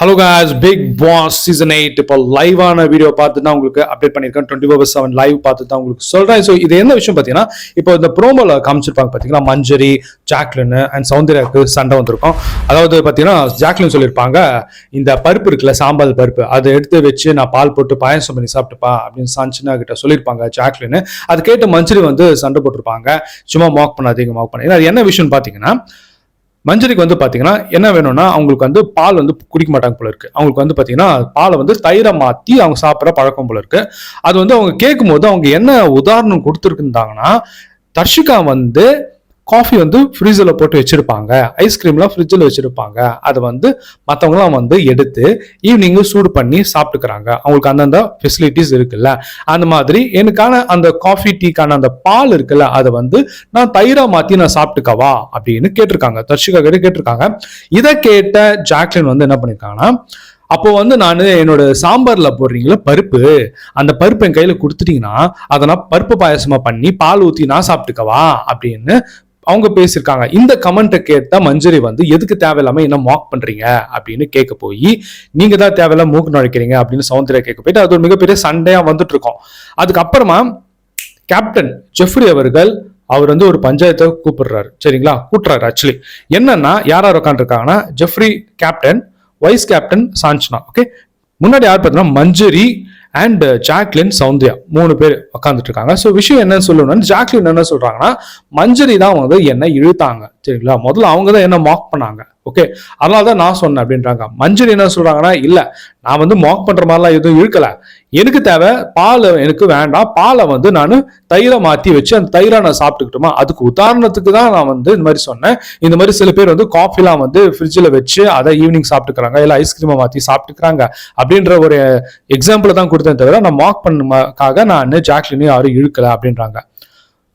Hello guys Bigg Boss season eight இப்போ லைவான video பார்த்து தான் உங்களுக்கு அப்டேட் பண்ணியிருக்கேன். டுவெண்ட்டி ஃபோர் செவன் லைவ் பார்த்து தான் உங்களுக்கு சொல்கிறேன் ஸோ இது என்ன விஷயம் பார்த்தீங்கன்னா இப்போ இந்த ப்ரோமோவில் காமிச்சிருப்பாங்க பார்த்தீங்கன்னா மஞ்சரி ஜாக்லின் அண்ட் சௌந்தர்யாவுக்கு சண்டை வந்திருக்கும். அதாவது பார்த்தீங்கன்னா ஜாக்லின் சொல்லியிருப்பாங்க இந்த பருப்பு இருக்குல்ல சாம்பார் பருப்பு அதை எடுத்து வச்சு நான் பால் போட்டு பாயசம் பண்ணி சாப்பிட்டுப்பா அப்படின்னு சாஞ்சினா கிட்ட சொல்லியிருப்பாங்க ஜாக்லின். அது கேட்டு மஞ்சரி வந்து சண்டை போட்டிருப்பாங்க. சும்மா மாக் பண்ணாதீங்க மாக் பண்ண அது என்ன விஷயம்னு பார்த்தீங்கன்னா மஞ்சரிக்கு வந்து பார்த்தீங்கன்னா என்ன வேணும்னா அவங்களுக்கு வந்து பால் வந்து குடிக்க மாட்டாங்க போல இருக்கு. அவங்களுக்கு வந்து பார்த்தீங்கன்னா பாலை வந்து தயிரை மாற்றி அவங்க சாப்பிட்ற பழக்கம் போல இருக்கு. அது வந்து அவங்க கேட்கும்போது அவங்க என்ன உதாரணம் கொடுத்துருக்குந்தாங்கன்னா தர்ஷிகா வந்து காஃபி வந்து ஃப்ரிட்ஜில் போட்டு வச்சுருப்பாங்க. ஐஸ்கிரீம்லாம் ஃப்ரிட்ஜில் வச்சுருப்பாங்க. அதை வந்து மற்றவங்களாம் வந்து எடுத்து ஈவினிங்கு சூடு பண்ணி சாப்பிட்டுக்கிறாங்க. அவங்களுக்கு அந்தந்த ஃபெசிலிட்டிஸ் இருக்குல்ல. அந்த மாதிரி எனக்கான அந்த காஃபி டீக்கான அந்த பால் இருக்குல்ல அதை வந்து நான் தயிராக மாற்றி நான் சாப்பிட்டுக்கவா அப்படின்னு கேட்டிருக்காங்க. தர்ஷிகா கிட்ட கேட்டிருக்காங்க. இதை கேட்ட ஜாக்லின் வந்து என்ன பண்ணிருக்காங்கன்னா அப்போ வந்து நான் என்னோட சாம்பார்ல போடுறீங்களா பருப்பு. அந்த பருப்பு என் கையில கொடுத்துட்டீங்கன்னா அதை நான் பருப்பு பாயசமா பண்ணி பால் ஊத்தி நான் சாப்பிட்டுக்கவா அப்படின்னு அவங்க பேசியிருக்காங்க. இந்த கமெண்ட்டை கேட்ட மஞ்சரி வந்து எதுக்கு தேவையில்லாம என்ன மாக் பண்றீங்க? அப்படின்னு கேட்க போய் நீங்க தான் தேவையில்லாம மூக்கு நுழைக்கிறீங்க அப்படின்னு சௌந்தர்யா கேட்க போயிட்டு அது ஒரு மிகப்பெரிய சண்டையா வந்துட்டு இருக்கோம் அதுக்கப்புறமா கேப்டன் ஜெஃப்ரி அவர்கள் அவர் வந்து ஒரு பஞ்சாயத்தை கூப்பிடுறாரு. சரிங்களா? கூட்டுறாரு ஆக்சுவலி என்னன்னா யார் யார் உட்காந்துருக்காங்கன்னா Jeffrey captain vice captain Sanjana okay முன்னாடி யார் பார்த்தீங்கன்னா மஞ்சரி அண்ட் ஜாக்லின் சௌந்தியா மூணு பேர் உட்காந்துட்டு இருக்காங்க ஸோ விஷயம் என்னன்னு சொல்லணும்னா ஜாக்லின் என்ன சொல்றாங்கன்னா மஞ்சரி தான் வந்து என்னை இழுத்தாங்க. சரிங்களா? முதல்ல அவங்க தான் என்ன மாக் பண்ணாங்க. ஓகே அதனால தான் நான் சொன்னேன் அப்படின்றாங்க. மஞ்சள் என்ன சொல்றாங்கன்னா இல்லை நான் வந்து மாக் பண்ற மாதிரிலாம் எதுவும் இழுக்கல. எனக்கு தேவை பால் எனக்கு வேண்டாம். பாலை வந்து நான் தயிரை மாற்றி வச்சு அந்த தயிரை நான் சாப்பிட்டுக்கிட்டோமா? அதுக்கு உதாரணத்துக்கு தான் நான் வந்து இந்த மாதிரி சொன்னேன். இந்த மாதிரி சில பேர் வந்து காஃபிலாம் வந்து ஃப்ரிட்ஜில் வச்சு அதை ஈவினிங் சாப்பிட்டுக்கிறாங்க. இல்லை ஐஸ்கிரீமை மாற்றி சாப்பிட்டுக்கிறாங்க. அப்படின்ற ஒரு எக்ஸாம்பிள் தான் கொடுத்தேன் தவிர நான் மாக் பண்ணக்காக நான் ஜாக்லினையும் யாரும் இழுக்கலை அப்படின்றாங்க.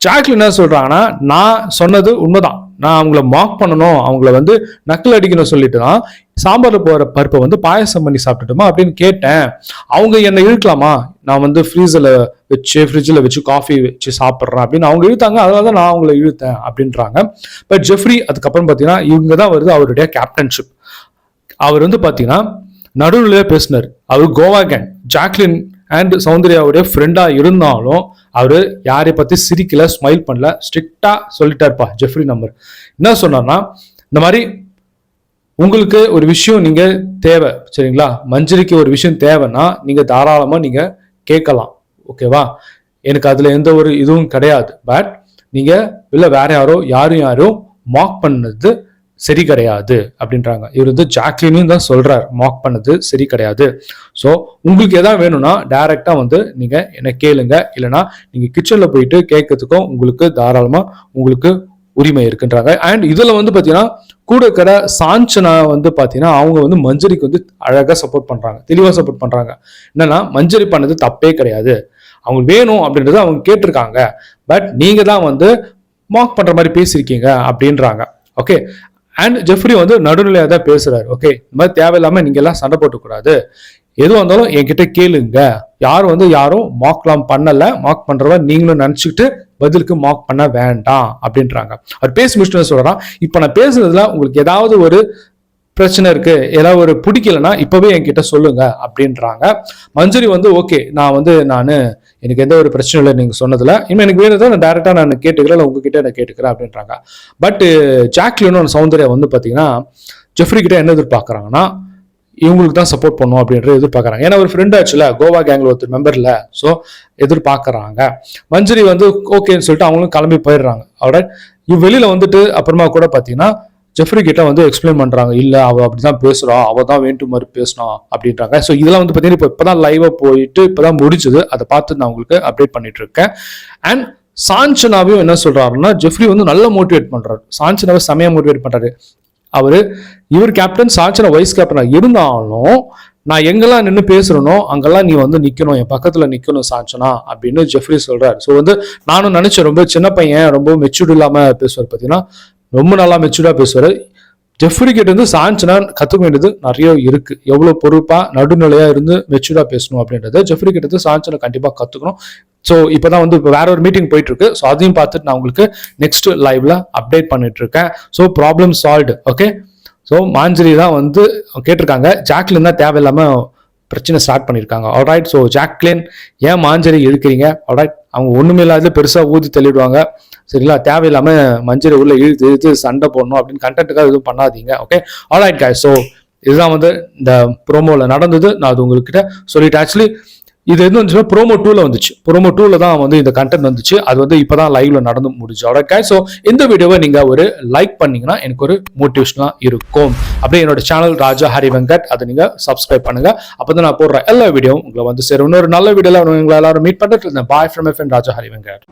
ஜாக்லின் என்ன சொல்கிறாங்கன்னா நான் சொன்னது உண்மைதான். நான் அவங்கள மாக் பண்ணணும் அவங்கள வந்து நக்கல் அடிக்கணும் சொல்லிட்டு தான் சாம்பார் போகிற பருப்பை வந்து பாயசம் பண்ணி சாப்பிட்டுட்டுமா அப்படின்னு கேட்டேன். அவங்க என்னை இழுக்கலாமா? நான் வந்து ஃப்ரீஸில் வச்சு ஃப்ரிட்ஜில் வச்சு காஃபி வச்சு சாப்பிட்றேன் அப்படின்னு அவங்க இழுத்தாங்க. அதனால தான் நான் அவங்கள இழுத்தேன் அப்படின்றாங்க. பட் ஜெஃப்ரி அதுக்கப்புறம் பார்த்தீங்கன்னா இவங்க தான் வருது அவருடைய கேப்டன்ஷிப் அவர் வந்து பார்த்தீங்கன்னா நடுவில் பேசினார். அவர் கோவா கேங் ஜாக்லின் அண்ட் சௌந்தர்யாவுடைய ஃப்ரெண்டாக இருந்தாலும் அவர் யாரை பற்றி சிரிக்கல ஸ்மைல் பண்ணல ஸ்ட்ரிக்டாக சொல்லிட்டாருப்பா ஜெஃப்ரி நம்பர் என்ன சொன்னார்னா இந்த மாதிரி உங்களுக்கு ஒரு விஷயம் நீங்கள் தேவை சரிங்களா? மஞ்சரிக்கு ஒரு விஷயம் தேவைன்னா நீங்கள் தாராளமாக நீங்கள் கேட்கலாம் ஓகேவா? எனக்கு அதில் எந்த ஒரு இதுவும் கிடையாது. பட் நீங்கள் இல்லை வேற யாரோ யாரும் யாரும் மாக் பண்ணது சரி கிடையாது அப்படின்றாங்க. இவர் வந்து ஜாக்லினும் தான் சொல்றார் மாக் பண்ணது சரி கிடையாது. ஸோ உங்களுக்கு எதாவது வேணும்னா டைரக்டா வந்து நீங்க என்ன கேளுங்க. இல்லைன்னா நீங்க கிச்சன்ல போயிட்டு கேட்கறதுக்கும் உங்களுக்கு தாராளமா உங்களுக்கு உரிமை இருக்குன்றாங்க. அண்ட் இதுல வந்து பாத்தீங்கன்னா கூட இருக்கிற சாஞ்சனா வந்து பாத்தீங்கன்னா அவங்க வந்து மஞ்சரிக்கு வந்து அழகா சப்போர்ட் பண்றாங்க. தெளிவா சப்போர்ட் பண்றாங்க. என்னன்னா மஞ்சரி பண்ணது தப்பே கிடையாது. அவங்க வேணும் அப்படின்றத அவங்க கேட்டிருக்காங்க. பட் நீங்க தான் வந்து மாக் பண்ற மாதிரி பேசியிருக்கீங்க அப்படின்றாங்க. ஓகே அண்ட் ஜெஃப்ரி வந்து நடுநிலையாக தான் பேசுகிறாரு ஓகே இந்த மாதிரி தேவையில்லாமல் நீங்க எல்லாம் சண்டை போட்டுக்கூடாது. எதுவாக இருந்தாலும் என்கிட்ட கேளுங்க. யாரும் வந்து யாரும் மாக்லாம் பண்ணலை. மாக் பண்ணுறவ நீங்களும் நினச்சிக்கிட்டு பதிலுக்கு மாக் பண்ண வேண்டாம் அப்படின்றாங்க. அவர் பேசி முடிச்சுட்டு சொல்கிறான் இப்போ நான் பேசுறதுல உங்களுக்கு ஏதாவது ஒரு பிரச்சனை இருக்கு. ஏதாவது ஒரு பிடிக்கலன்னா இப்பவே என்கிட்ட சொல்லுங்க அப்படின்றாங்க. மஞ்சரி வந்து ஓகே நான் வந்து நான் எனக்கு எந்த ஒரு பிரச்சனையும் இல்லை நீங்க சொன்னதுல. இன்னும் எனக்கு வேறு நான் டேரெக்டாக நான் கேட்டுக்கிறேன் இல்லை உங்ககிட்ட நான் கேட்டுக்கிறேன் அப்படின்றாங்க. பட் ஜாக்லினும் சௌந்தர்யா வந்து பாத்தீங்கன்னா ஜெஃப்ரி கிட்ட என்ன எதிர்பார்க்கறாங்கன்னா இவங்களுக்கு தான் சப்போர்ட் பண்ணும் அப்படின்ற எதிர்பார்க்குறாங்க. ஏன்னா ஒரு ஃப்ரெண்ட் ஆச்சுல கோவா கேங்ல ஒருத்தர் மெம்பர்ல ஸோ எதிர்பார்க்குறாங்க. மஞ்சரி வந்து ஓகேன்னு சொல்லிட்டு அவங்களும் கிளம்பி போயிடுறாங்க. அவட இவ் வெளியில் வந்துட்டு அப்புறமா கூட பார்த்தீங்கன்னா ஜெஃப்ரி கிட்ட வந்து எக்ஸ்பிளைன் பண்றாங்க இல்ல அவ அப்படிதான் பேசுறா அவ தான் வேண்டு மாதிரி பேசினா அப்படின்றாங்க. ஸோ இதெல்லாம் வந்து பாத்தீங்கன்னா இப்போ இப்பதான் லைவா போயிட்டு இப்பதான் முடிஞ்சது. அதை பார்த்து நான் உங்களுக்கு அப்டேட் பண்ணிட்டு இருக்கேன். அண்ட் சாஞ்சனாவையும் என்ன சொல்றாருன்னா ஜெஃப்ரி வந்து நல்லா மோட்டிவேட் பண்றாரு. சாஞ்சனாவை செமையா மோட்டிவேட் பண்றாரு. அவரு இவர் கேப்டன் சாஞ்சனா வைஸ் கேப்டனா இருந்தாலும் நான் எங்கெல்லாம் நின்று பேசுறனோ அங்கெல்லாம் நீ வந்து நிக்கணும் என் பக்கத்துல நிக்கணும் சாஞ்சனா அப்படின்னு ஜெஃப்ரி சொல்றாரு. ஸோ வந்து நானும் நினைச்சேன் ரொம்ப சின்ன பையன் ரொம்ப மெச்சூர்டு இல்லாம பேசுவார் பார்த்தீங்கன்னா ரொம்ப நல்லா மெச்சூர்டாக பேசுவார். ஜெஃப்ரி கிட்ட இருந்து சாஞ்சனா கற்றுக்க வேண்டியது நிறைய இருக்கு. எவ்வளோ பொறுப்பாக நடுநிலையாக இருந்து மெச்சூர்டாக பேசணும் அப்படின்றது ஜெஃப்ரி கிட்ட இருந்து சாஞ்சனா கண்டிப்பாக கற்றுக்கணும் ஸோ இப்போதான் வந்து இப்போ வேற ஒரு மீட்டிங் போயிட்டு இருக்கு ஸோ அதையும் பார்த்துட்டு நான் உங்களுக்கு நெக்ஸ்ட் லைவ்ல அப்டேட் பண்ணிட்டு இருக்கேன் so problem solved okay so Manjari தான் வந்து கேட்டிருக்காங்க. ஜாக்லின் தான் தேவையில்லாமல் பிரச்சனை ஸ்டார்ட் பண்ணியிருக்காங்க. ஆல்ரைட் ஸோ ஜாக்லின் ஏன் மாஞ்சரி இழுக்கிறீங்க? ஆல்ரைட் அவங்க ஒன்றுமே இல்லாத பெருசாக ஊதி தள்ளிடுவாங்க. சரிங்களா? தேவையில்லாமல் மஞ்சரி உள்ள இழுத்து இழுத்து சண்டை போடணும் அப்படின்னு கண்டென்ட்டுக்காக எதுவும் பண்ணாதீங்க ஓகே ஆல்ரைட் காய் ஸோ இதுதான் வந்து இந்த ப்ரோமோவில் நடந்தது. நான் அது உங்ககிட்ட சொல்லிட்டேன். ஆக்சுவலி இது எது வந்துச்சுன்னா ப்ரோமோ டூவில் வந்துச்சு. ப்ரோமோ டூவில் தான் வந்து இந்த கண்டென்ட் வந்துச்சு. அது வந்து இப்போ தான் லைவில் நடந்து முடிஞ்சு. அவ்வளோ ஸோ இந்த வீடியோவை நீங்கள் ஒரு லைக் பண்ணிங்கன்னா எனக்கு ஒரு மோட்டிவேஷனாக இருக்கும். அப்படியே என்னோட சேனல் ராஜா ஹரி வெங்கட் அதை நீங்கள் சப்ஸ்கிரைப் பண்ணுங்கள் அப்போ தான் நான் போடுற எல்லா வீடியோவும் உங்களை வந்து சேரும். இன்னொரு நல்ல வீடியோவில் உங்களை எல்லாரும் மீட் பண்ணிட்டு இருந்தேன் bye from F Raja Hari Venkat.